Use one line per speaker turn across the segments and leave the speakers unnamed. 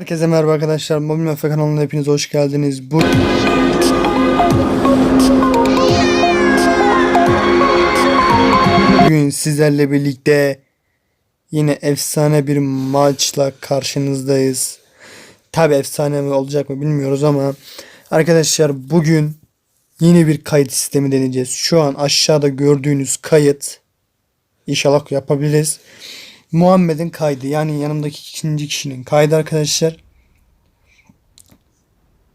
Herkese merhaba arkadaşlar. Mobil Mefe kanalına hepiniz hoş geldiniz. Bu Bugün sizlerle birlikte yine efsane bir maçla karşınızdayız. Tabi efsane mi olacak mı bilmiyoruz ama arkadaşlar bugün yeni bir kayıt sistemi deneyeceğiz. Şu an aşağıda gördüğünüz kayıt inşallah yapabiliriz. Muhammed'in kaydı yani yanımdaki ikinci kişinin kaydı arkadaşlar.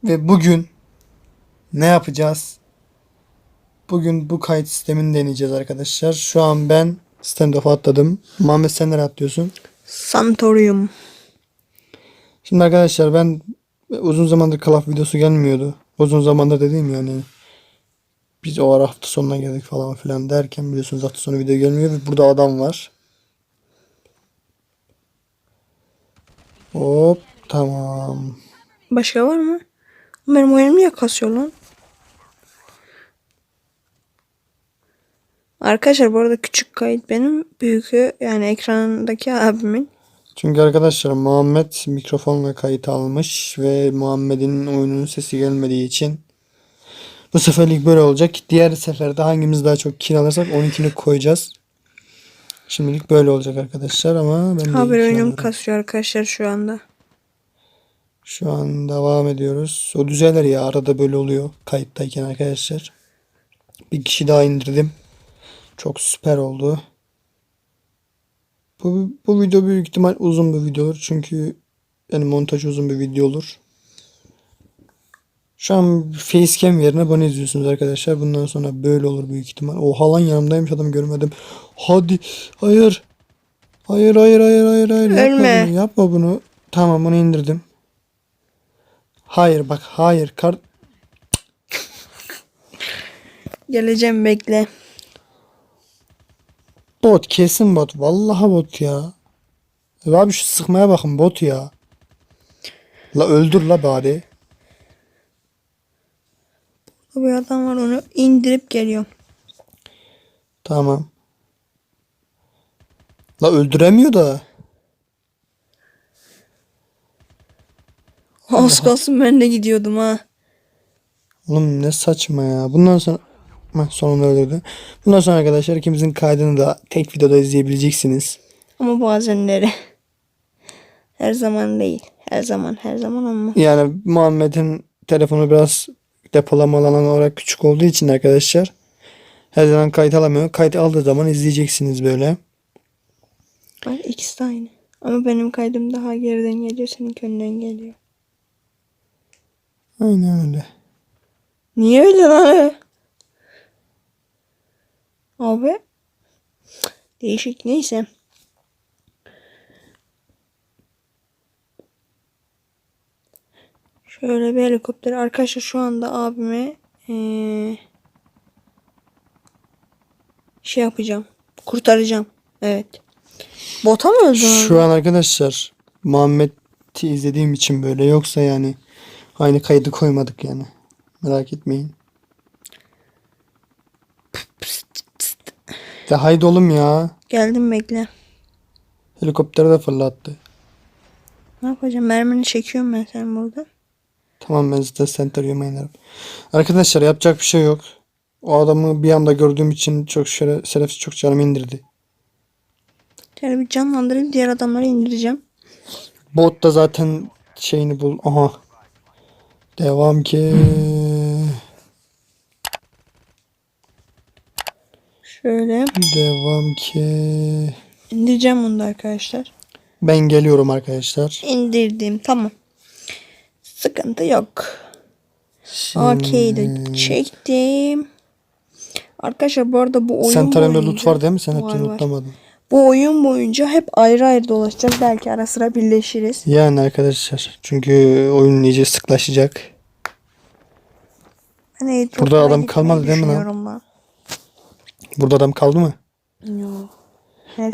Ve bugün ne yapacağız? Bugün bu kayıt sistemini deneyeceğiz arkadaşlar. Şu an ben stand-off'a atladım. Muhammed sen nereye atlıyorsun?
Santorium.
Şimdi arkadaşlar ben uzun zamandır Call of videosu gelmiyordu. Uzun zamandır dediğim yani biz o ara hafta sonuna geldik falan filan derken biliyorsunuz hafta sonu video gelmiyor ve burada adam var. Hop tamam.
Başka var mı? Benim oyunum niye kasıyor lan? Arkadaşlar bu arada küçük kayıt benim. Büyükü yani ekrandaki abimin.
Çünkü arkadaşlar Muhammed mikrofonla kayıt almış ve Muhammed'in oyunun sesi gelmediği için bu seferlik böyle olacak. Diğer seferde hangimiz daha çok kill alırsak onunkini koyacağız. Şimdilik böyle olacak arkadaşlar ama ben
Haber
kill
oyunum kasıyor arkadaşlar şu anda.
Şu an devam ediyoruz. O düzelir ya arada böyle oluyor kayıttayken arkadaşlar. Bir kişi daha indirdim. Çok süper oldu. Bu, bu video büyük ihtimal uzun bir video olur. Çünkü yani montaj uzun bir video olur. Şu an facecam yerine bana izliyorsunuz arkadaşlar. Bundan sonra böyle olur büyük ihtimal. Oha lan yanımdaymış adam görmedim. Hadi. Hayır. Hayır hayır hayır hayır hayır. Yapma
Ölme.
bunu, yapma bunu. Tamam bunu indirdim. Hayır bak hayır. Kar
Geleceğim bekle.
bot kesin bot. Vallahi bot ya. Ya Abi şu sıkmaya bakın bot ya. La öldür la bari.
Bir adam var onu indirip geliyor.
Tamam. La öldüremiyor da.
Az kalsın ben de gidiyordum ha.
Oğlum ne saçma ya. Bundan sonra Heh, sonunda öldürdü. Bundan sonra arkadaşlar ikimizin kaydını da tek videoda izleyebileceksiniz.
Ama bazenleri. Her zaman değil. Her zaman her zaman olmaz.
Yani Muhammed'in telefonu biraz depolama alanı olarak küçük olduğu için arkadaşlar her zaman kayıt alamıyor. Kayıt aldığı zaman izleyeceksiniz böyle.
Bak ikisi de aynı. Ama benim kaydım daha geriden geliyor. Seninki önden geliyor.
Aynen öyle.
Niye öyle lan? Abi. Değişik neyse. Şöyle bir helikopter. Arkadaşlar şu anda abime eee, şey yapacağım. Kurtaracağım. Evet. Bota mı öldü?
Şu an arkadaşlar Muhammed'i izlediğim için böyle yoksa yani aynı kaydı koymadık yani. Merak etmeyin. De haydi oğlum ya.
Geldim bekle.
Helikopteri de fırlattı.
Ne yapacağım? Mermini çekiyorum ben sen burada.
Tamam ben zaten Centurion oynarım. Arkadaşlar yapacak bir şey yok. O adamı bir anda gördüğüm için çok şöyle şerefsiz çok canımı indirdi.
Şöyle bir canlandırayım. Diğer adamları indireceğim.
Bot da zaten şeyini bul. Aha. Devam ki.
Şöyle
Devam ki.
indireceğim bunu da arkadaşlar.
Ben geliyorum arkadaşlar.
İndirdim. Tamam. Sıkıntı yok.
Şimdi...
Okey de çektim. Arkadaşlar bu arada bu oyun
Sen tarafında loot var değil mi? Sen hepsini lootlamadın.
Bu oyun boyunca hep ayrı ayrı dolaşacağız. Belki ara sıra birleşiriz.
Yani arkadaşlar. Çünkü oyun iyice sıklaşacak.
Airdroplara
Burada adam kalmadı değil mi lan?
ben.
Burada adam kaldı mı?
Yok.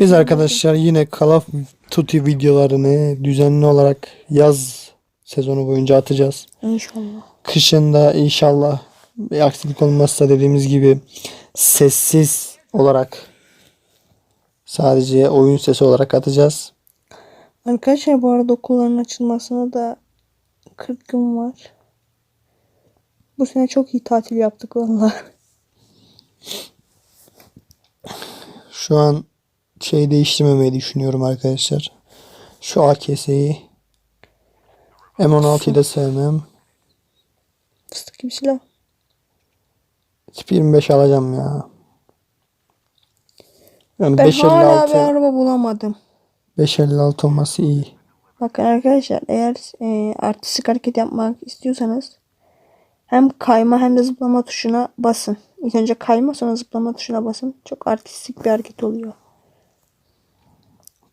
Biz arkadaşlar yine Call of Duty videolarını düzenli olarak yaz sezonu boyunca atacağız.
İnşallah.
Kışında inşallah bir aksilik olmazsa dediğimiz gibi sessiz olarak sadece oyun sesi olarak atacağız.
Arkadaşlar bu arada okulların açılmasına da 40 gün var. Bu sene çok iyi tatil yaptık vallahi.
Şu an şey değiştirmemeyi düşünüyorum arkadaşlar. Şu AKS'yi M16'yı da sevmem.
Fıstık gibi silah.
Tip 25 alacağım ya. Yani
Ben hala bir
556
araba bulamadım.
556 olması iyi.
Bakın arkadaşlar eğer e, artistik hareket yapmak istiyorsanız hem kayma hem de zıplama tuşuna basın. İlk önce kayma sonra zıplama tuşuna basın. Çok artistik bir hareket oluyor.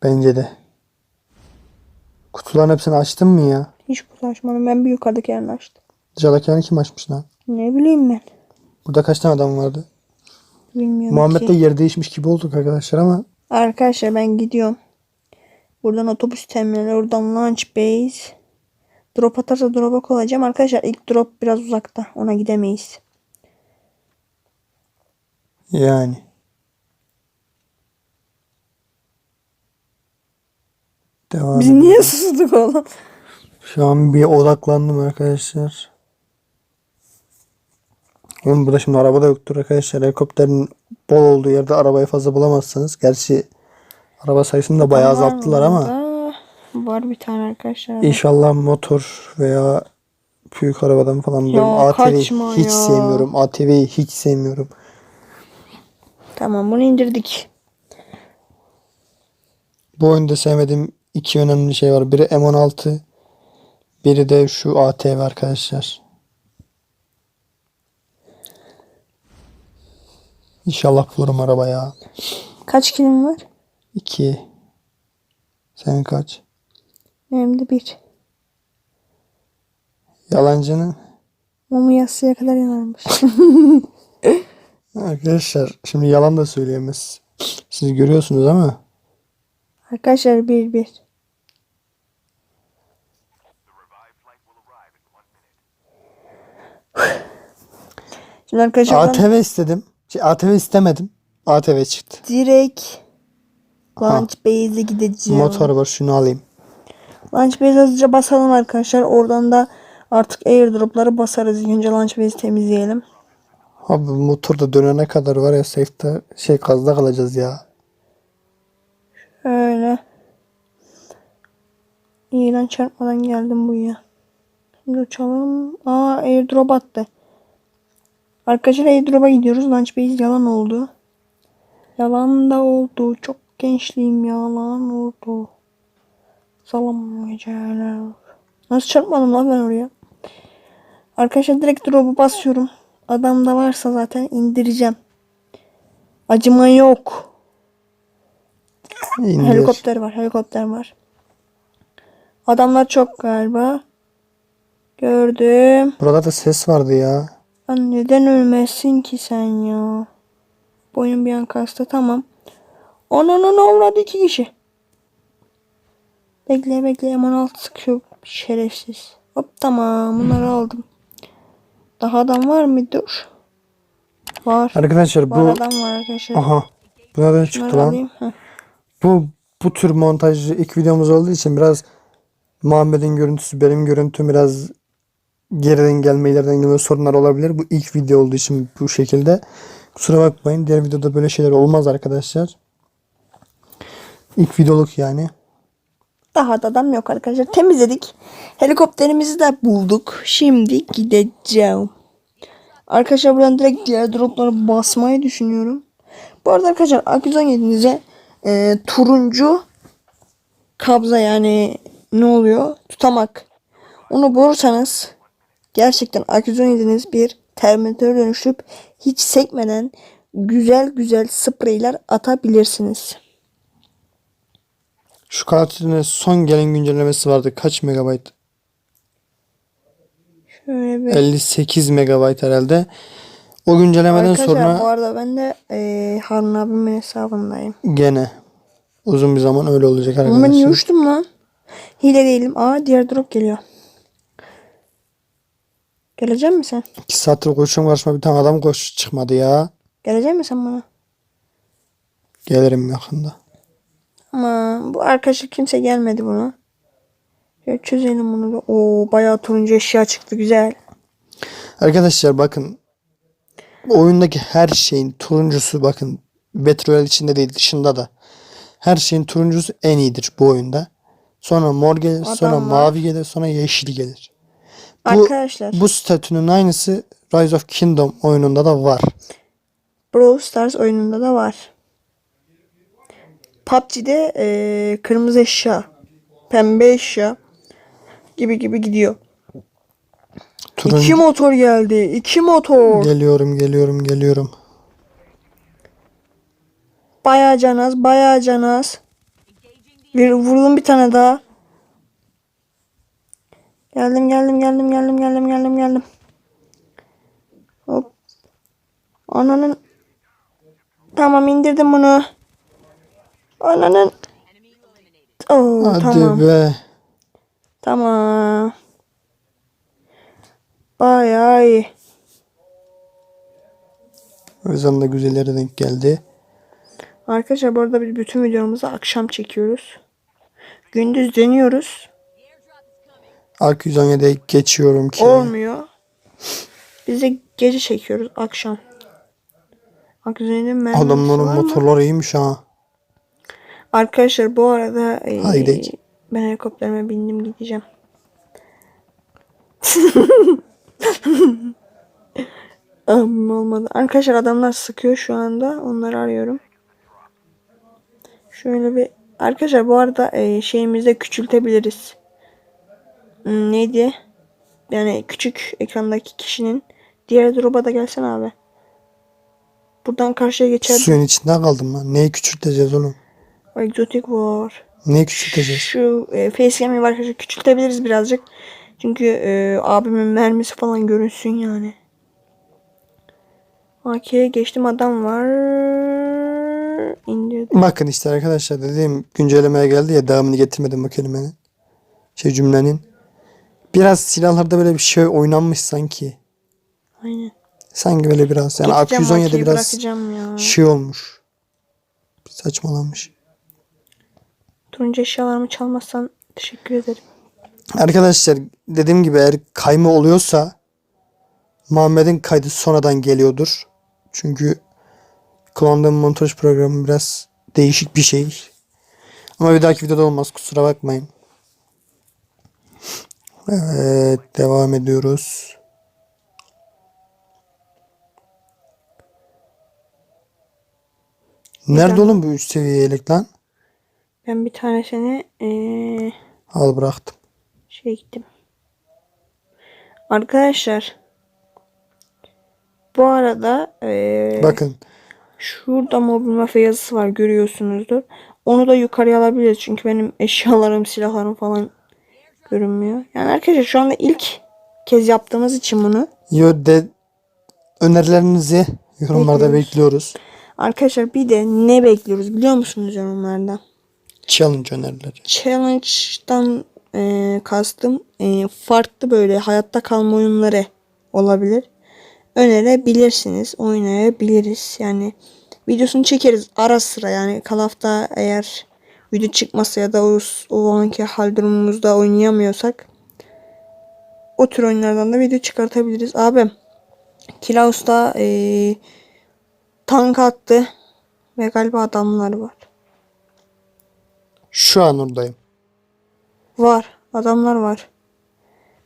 Bence de. Kutuların hepsini açtın mı ya?
Hiç kutu. Ben bir yukarıdaki yerini açtım.
Dışarıdakilerini kim açmış lan?
Ne bileyim ben.
Burada kaç tane adam vardı?
Bilmiyorum
Muhammed de
ki.
yer değişmiş gibi olduk arkadaşlar ama
Arkadaşlar ben gidiyorum. Buradan otobüs terminali, oradan launch base. Drop atarsa drop'a kolacağım. Arkadaşlar ilk drop biraz uzakta. Ona gidemeyiz.
yani. Devam
Biz
edelim.
niye sustuk oğlum?
Şu an bir odaklandım arkadaşlar. Oğlum burada şimdi araba da yoktur arkadaşlar. Helikopterin bol olduğu yerde arabayı fazla bulamazsınız. Gerçi araba sayısını da bayağı azalttılar ama.
Var bir tane arkadaşlar.
inşallah motor veya büyük arabadan falan
Ya
ben ATV'yi hiç
ya.
sevmiyorum. ATV'yi hiç sevmiyorum.
Tamam bunu indirdik.
Bu oyunda sevmediğim iki önemli şey var. Biri M16, biri de şu ATV arkadaşlar. İnşallah bulurum araba ya.
Kaç kilim var?
2 Senin kaç?
Benim de bir.
Yalancının
Mumu yatsıya kadar yanarmış.
arkadaşlar şimdi yalan da söyleyemez. Siz görüyorsunuz ama
arkadaşlar bir bir. Şimdi arkadaşlar
ATV istedim. Şey, ATV istemedim. ATV çıktı.
direkt Launch Base'e gideceğim.
Motor var şunu alayım.
Launch Base hızlıca basalım arkadaşlar. Oradan da artık airdropları basarız. İlk önce Launch Base'i temizleyelim.
Abi motor da dönene kadar var ya safe'de şey kazda kalacağız ya.
Öyle. İğren çarpmadan geldim buraya. Şimdi uçalım. Aa airdrop attı. Arkadaşlar airdrop'a gidiyoruz. Launch base yalan oldu. Yalan da oldu. Çok gençliğim yalan oldu. Salamayacağım. Nasıl çarpmadım lan ben oraya? Arkadaşlar direkt drop'u basıyorum. Adam da varsa zaten indireceğim. Acıma yok.
İndir.
Helikopter var, helikopter var. Adamlar çok galiba. Gördüm.
Burada da ses vardı ya.
Lan neden ölmezsin ki sen ya? Boyun bir an kastı tamam. Ananı ne avradı iki kişi. Bekle bekle M16 sıkıyor şerefsiz. Hop tamam bunları aldım. Daha adam var mı? Dur. Var.
Arkadaşlar
Var
bu
adam var arkadaşlar.
aha bu nereden
Bunları
çıktı lan?
alayım. Heh.
Bu bu tür montajlı ilk videomuz olduğu için biraz Muhammed'in görüntüsü benim görüntüm biraz geriden gelme ileriden gelme sorunlar olabilir. Bu ilk video olduğu için bu şekilde. Kusura bakmayın. Diğer videoda böyle şeyler olmaz arkadaşlar. İlk videoluk yani.
Daha da adam yok arkadaşlar. Temizledik. Helikopterimizi de bulduk. Şimdi gideceğim. Arkadaşlar buradan direkt diğer dropları basmayı düşünüyorum. Bu arada arkadaşlar A117'nize e, turuncu kabza yani ne oluyor? Tutamak. Onu bulursanız gerçekten A117'niz bir Terminator dönüşüp hiç sekmeden güzel güzel spreyler atabilirsiniz.
Şu katilin son gelen güncellemesi vardı. Kaç megabayt?
Şöyle bir
58 megabayt herhalde. O güncellemeden
Arkadaşlar
sonra
bu arada ben de e, Harun abimin hesabındayım.
gene uzun bir zaman öyle olacak
Ama ben
arkadaşlar.
uçtum lan? Hile değilim. Aa diğer drop geliyor. Gelecek misin sen?
2 saattir koşuyorum karşıma bir tane adam koş çıkmadı ya.
Gelecek misin sen bana?
Gelirim yakında.
Ama bu arkadaşlar kimse gelmedi buna. Ya çözelim bunu. da. Oo bayağı turuncu eşya çıktı güzel.
Arkadaşlar bakın oyundaki her şeyin turuncusu bakın Royale içinde değil dışında da her şeyin turuncusu en iyidir bu oyunda. Sonra mor gelir, sonra
Adam var.
mavi gelir, sonra yeşil gelir. Bu,
Arkadaşlar
bu statünün aynısı Rise of Kingdom oyununda da var.
Brawl Stars oyununda da var. PUBG'de eee, kırmızı eşya, pembe eşya gibi gibi gidiyor.
Turuncu
İki motor geldi. iki motor.
geliyorum, geliyorum, geliyorum.
Bayağı canaz, bayağı canaz. Bir vurdum bir tane daha. Geldim, geldim, geldim, geldim, geldim, geldim, geldim. Hop. Ananın. Tamam indirdim bunu. Ananın. Oo,
Hadi
tamam.
be.
Tamam. İyi.
O yüzden de güzelleri denk geldi.
Arkadaşlar bu arada biz bütün videomuzu akşam çekiyoruz. Gündüz deniyoruz.
Ark 117'ye geçiyorum ki.
Olmuyor. Biz de gece çekiyoruz akşam. Akzen'in mermisi
Adamların
var mı?
motorları iyiymiş ha.
Arkadaşlar bu arada e, ben helikopterime bindim gideceğim. Abim olmadı. Arkadaşlar adamlar sıkıyor şu anda. Onları arıyorum. Şöyle bir arkadaşlar bu arada e, şeyimizi de küçültebiliriz. Hmm, neydi? Yani küçük ekrandaki kişinin diğer drop'a da gelsen abi. Buradan karşıya geçer.
Suyun içinde kaldım lan. Neyi küçülteceğiz oğlum?
Egzotik var.
Neyi küçülteceğiz?
Şu e, facecam'i var arkadaşlar küçültebiliriz birazcık. Çünkü e, abimin mermisi falan görünsün yani. AK'ye geçtim adam var. İndirdim.
Bakın işte arkadaşlar dediğim güncellemeye geldi ya devamını getirmedim bu kelimenin. Şey cümlenin. Biraz silahlarda böyle bir şey oynanmış sanki.
Aynen.
Sanki böyle biraz yani
Geçeceğim
AK-117
AK'yi
biraz
bırakacağım ya.
şey olmuş. Saçmalanmış.
Turuncu eşyalarımı çalmazsan teşekkür ederim.
Arkadaşlar dediğim gibi eğer kayma oluyorsa Muhammed'in kaydı sonradan geliyordur. Çünkü kullandığım montaj programı biraz değişik bir şey. Ama bir dahaki videoda olmaz kusura bakmayın. Evet devam ediyoruz. Nerede oğlum bu 3 seviye yelek lan?
Ben bir tanesini eee
Al bıraktım.
şey gittim. Arkadaşlar bu arada eee
Bakın
Şurada mobil mafya yazısı var görüyorsunuzdur. Onu da yukarıya alabiliriz çünkü benim eşyalarım, silahlarım falan görünmüyor. Yani arkadaşlar şu anda ilk kez yaptığımız için bunu.
yo de önerilerinizi yorumlarda
Bekliyoruz.
bekliyoruz.
Arkadaşlar bir de ne bekliyoruz biliyor musunuz yorumlarda?
Challenge önerileri.
Challenge'dan e, kastım e, farklı böyle hayatta kalma oyunları olabilir. Önerebilirsiniz. Oynayabiliriz. Yani videosunu çekeriz ara sıra yani kalafta eğer video çıkmasa ya da o, o anki hal durumumuzda oynayamıyorsak o tür oyunlardan da video çıkartabiliriz. Abi Kilaus'ta e, tank attı ve galiba adamlar var.
Şu an oradayım.
Var. Adamlar var.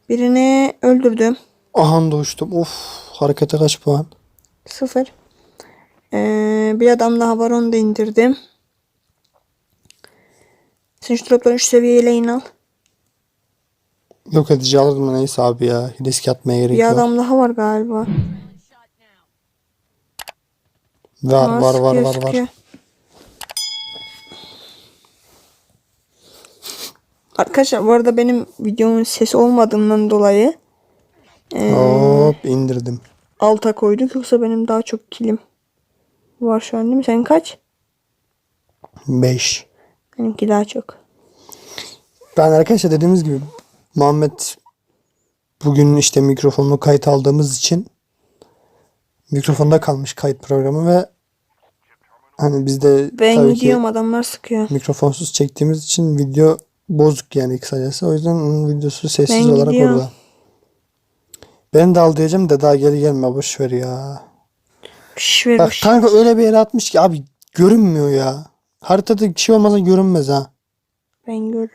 Birini öldürdüm.
Aha da uçtum. Of harekete kaç puan?
Sıfır. Ee, bir adam daha var onu da indirdim. Sen şu dropları şu seviyeyle in al.
Yok edici alırdım neyse abi ya. Risk atmaya gerek
Bir
yok.
adam daha var galiba.
Var
Aa,
var var
sıkıyor,
var
sıkıyor.
var.
Arkadaşlar bu arada benim videomun sesi olmadığından dolayı
Hop indirdim.
alta koyduk. Yoksa benim daha çok kilim var şu an değil mi? Senin kaç?
5.
Benimki daha çok.
Ben arkadaşlar dediğimiz gibi Muhammed bugün işte mikrofonlu kayıt aldığımız için mikrofonda kalmış kayıt programı ve hani biz de
Ben
tabii
gidiyorum
ki
adamlar sıkıyor.
mikrofonsuz çektiğimiz için video bozuk yani kısacası. O yüzden onun videosu sessiz
Ben
olarak
gidiyorum.
orada. Ben de al diyeceğim de daha geri gelme boş ver ya.
Şş ver
Bak
boş.
tank öyle bir yere atmış ki abi görünmüyor ya. Haritada bir şey olmasa görünmez ha.
Ben görürüm.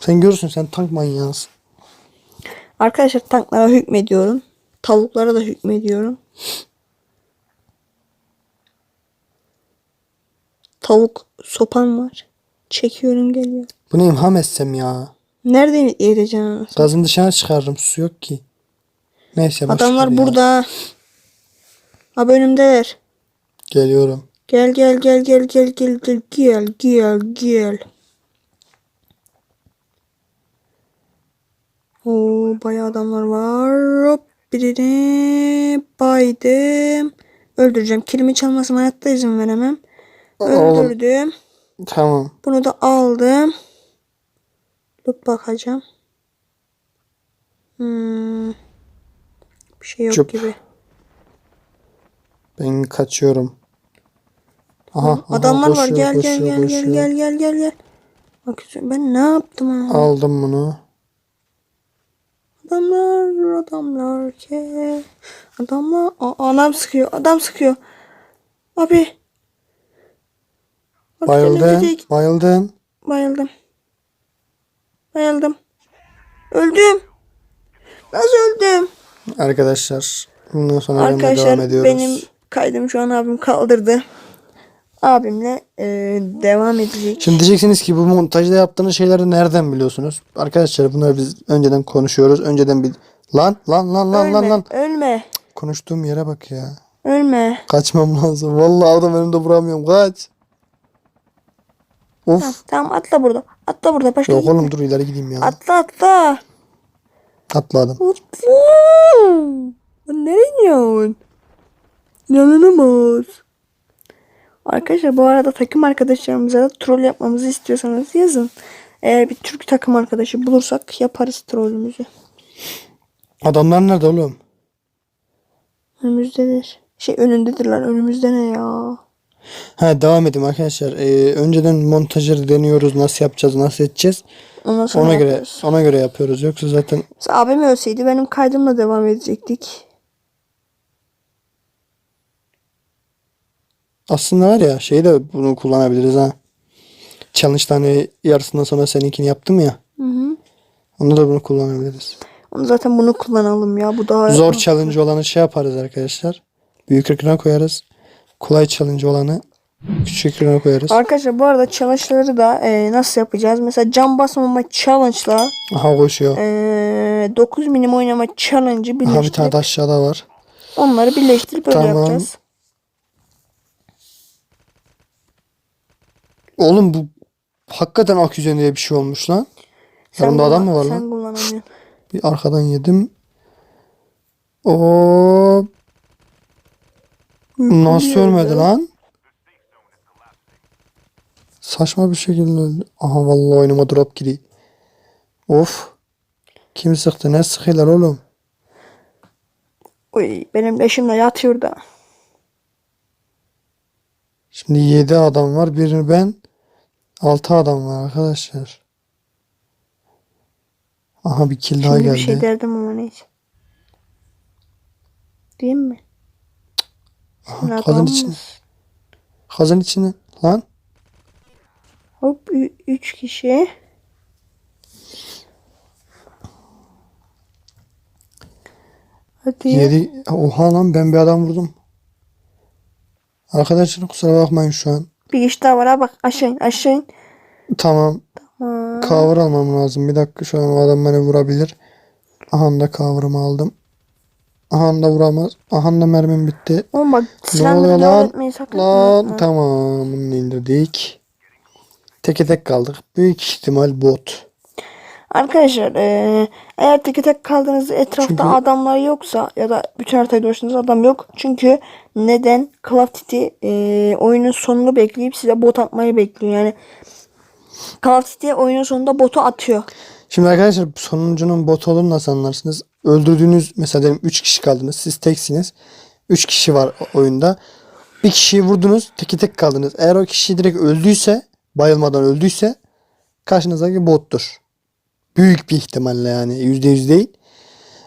Sen görürsün sen tank manyağısın.
Arkadaşlar tanklara hükmediyorum. Tavuklara da hükmediyorum. Tavuk sopam var. Çekiyorum geliyor.
Bu ne imham etsem ya.
Nereden yiyeceğim? anasını?
Gazın dışına çıkarırım su yok ki. Neyse boş ver
Adamlar
ya.
burada. Abi önümdeler.
Geliyorum.
Gel gel gel gel gel gel gel gel gel gel. Oo bayağı adamlar var. Hop birini baydım. Öldüreceğim. Kilimi çalmasına hayatta izin veremem.
Oğlum
Öldürdüm.
tamam.
Bunu da aldım. Dur bakacağım. Hmm. Bir şey yok
Cıp.
gibi.
Ben kaçıyorum. Aha, aha,
Adamlar var.
koşuyor,
Gel gel
koşuyor,
gel gel
koşuyor.
gel gel gel gel. Bak ben ne yaptım ha?
Aldım bunu.
Adamlar adamlar ke. Adamlar Aa, adam sıkıyor. Adam sıkıyor. Abi. Bak önümüzdeki-
Bayıldın.
Bayıldım. Bayıldım. Öldüm. Nasıl öldüm?
Arkadaşlar bundan sonra yoluna devam
Arkadaşlar
ediyoruz.
benim kaydım şu an abim kaldırdı. Abimle e, devam edecek.
Şimdi diyeceksiniz ki bu montajda yaptığınız şeyleri nereden biliyorsunuz? Arkadaşlar bunları biz önceden konuşuyoruz. Önceden bir lan lan lan lan
ölme,
lan lan.
ölme,
Konuştuğum yere bak ya.
ölme.
Kaçmam lazım. Vallahi adam önümde vuramıyorum. Kaç. Of.
Tamam, tamam atla burada. Atla burada. Başka
Yok
gitme.
oğlum dur ileri gideyim ya.
Atla atla.
Atladım.
Atla. Nereye iniyorsun? İnanılmaz. Arkadaşlar bu arada takım arkadaşlarımıza da troll yapmamızı istiyorsanız yazın. Eğer bir Türk takım arkadaşı bulursak yaparız trollümüzü.
Adamlar nerede oğlum?
Önümüzdedir. Şey önündedirler. Önümüzde ne ya?
Ha devam edeyim arkadaşlar. Ee, önceden montajları deniyoruz. Nasıl yapacağız, nasıl edeceğiz?
Ondan sonra
Ona göre
yaparız.
ona göre yapıyoruz. Yoksa zaten
Mesela abim ölseydi benim kaydımla devam edecektik.
Aslında var ya şey de bunu kullanabiliriz ha. Challenge tane yarısından sonra seninkini yaptım ya.
Hı hı.
Onu da bunu kullanabiliriz.
Onu zaten bunu kullanalım ya. Bu daha
Zor challenge olanı şey yaparız arkadaşlar. Büyük ekrana koyarız. Kolay challenge olanı küçük ekrana koyarız.
Arkadaşlar bu arada challenge'ları da e, nasıl yapacağız? Mesela cam basmama challenge'la
Aha koşuyor.
e, 9 milim oynama challenge'ı
Aha bir
birleştirip
tane de aşağıda var.
onları birleştirip öyle
Tamam.
yapacağız.
Oğlum bu hakikaten aküzen diye bir şey olmuş lan.
Sen
Yanımda adam mı var
Sen
lan?
kullanamıyorsun.
Bir arkadan yedim. O nasıl ölmedi lan? Saçma bir şekilde öldü. Aha vallahi oyunuma drop giriyor. Of. Kim sıktı? Ne sıkıyorlar oğlum?
Uy, benim leşimle yatıyor da.
Şimdi 7 adam var. Birini ben. 6 adam var arkadaşlar. Aha bir kill daha
Şimdi
geldi.
bir şey derdim ama neyse. Değil mi?
Aha, içine.
mısın?
Kazın içine. Lan.
Hop 3 kişi. Hadi.
7. Oha lan ben bir adam vurdum. Arkadaşlar kusura bakmayın şu an.
Bir kişi daha var ha bak aşağı in aşağı in.
Tamam. Cover almam lazım. Bir dakika şu an o adam beni vurabilir. Aha da cover'ımı aldım. Aha da vuramaz. Aha da mermim bitti.
Oğlum bak
Ne oluyor lan? Lan tamam bunu indirdik. Teke tek kaldık. Büyük ihtimal bot.
Arkadaşlar eee, eğer tek tek kaldığınızda etrafta
Çünkü-
adamlar yoksa ya da bütün haritayı dolaştığınızda adam yok. Çünkü neden? Call eee, oyunun sonunu bekleyip size bot atmayı bekliyor. Yani Call of Duty oyunun sonunda botu atıyor.
Şimdi arkadaşlar sonuncunun bot olduğunu nasıl anlarsınız? Öldürdüğünüz mesela diyelim 3 kişi kaldınız. Siz teksiniz. 3 kişi var oyunda. Bir kişiyi vurdunuz teki tek kaldınız. Eğer o kişi direkt öldüyse bayılmadan öldüyse karşınızdaki bottur. Büyük bir ihtimalle yani yüzde yüz değil.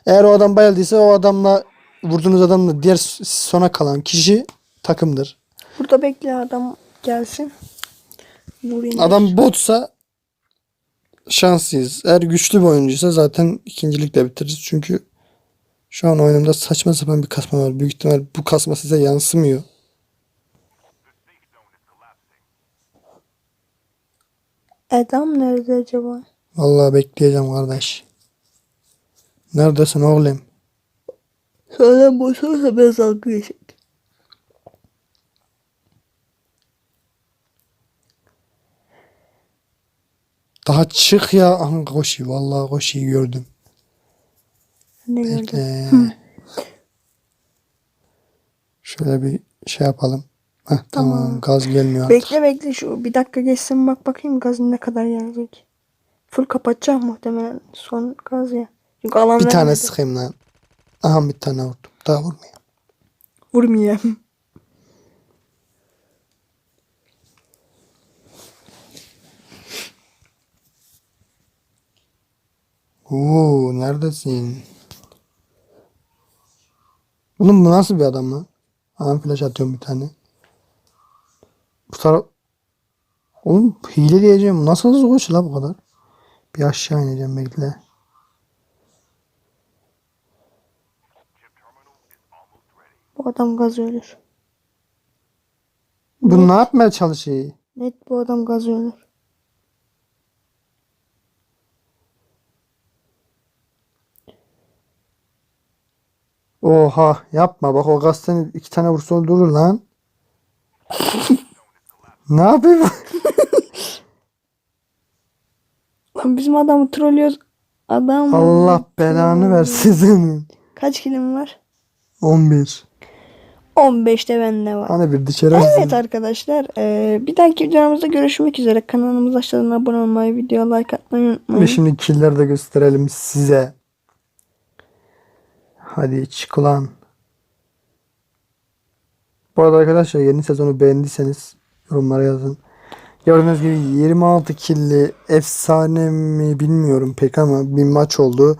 Eğer o adam bayıldıysa o adamla vurduğunuz adamla diğer sona kalan kişi takımdır.
Burada bekle adam gelsin. Vurayım.
Adam botsa şanslıyız. Eğer güçlü bir oyuncuysa zaten ikincilikle bitiririz. Çünkü şu an oyunumda saçma sapan bir kasma var. Büyük ihtimal bu kasma size yansımıyor.
Adam nerede acaba?
Vallahi bekleyeceğim kardeş. Neredesin oğlum?
Sonra boş biraz dalga.
Daha çık ya. Aha koşuyor. Vallahi koşuyor gördüm.
Ne gördün?
Bekle. Şöyle bir şey yapalım. Heh, tamam. Gaz gelmiyor artık.
Bekle bekle şu bir dakika geçsin bak bakayım gazın ne kadar gelecek. Full kapatacağım muhtemelen son gaz ya. Çünkü alan
Bir tane
vermedi.
sıkayım lan. Aha bir tane vurdum. Daha vurmayayım.
Vurmayayım.
Oo neredesin? Oğlum bu nasıl bir adam lan? Aha flash atıyorum bir tane. Bu taraf... Oğlum hile diyeceğim. Nasıl hızlı koşuyor la bu kadar? Bir aşağı ineceğim bekle.
Bu adam gaz ölür.
Bu ne yapmaya çalışıyor?
Net bu adam gaz ölür.
Oha yapma bak o gaz seni iki tane vursa öldürür lan. ne yapayım?
Lan bizim adamı trollüyoruz. Adam
Allah belanı versin senin.
kaç kilim var?
11.
15'te bende var.
Hani bir dışarı
Evet arkadaşlar eee, bir dahaki videomuzda görüşmek üzere. Kanalımıza aşağıdan abone olmayı, video like atmayı unutmayın.
Ve şimdi killleri de gösterelim size. Hadi çık ulan. Bu arada arkadaşlar yeni sezonu beğendiyseniz yorumlara yazın. Gördüğünüz gibi 26 killi efsane mi bilmiyorum pek ama bir maç oldu.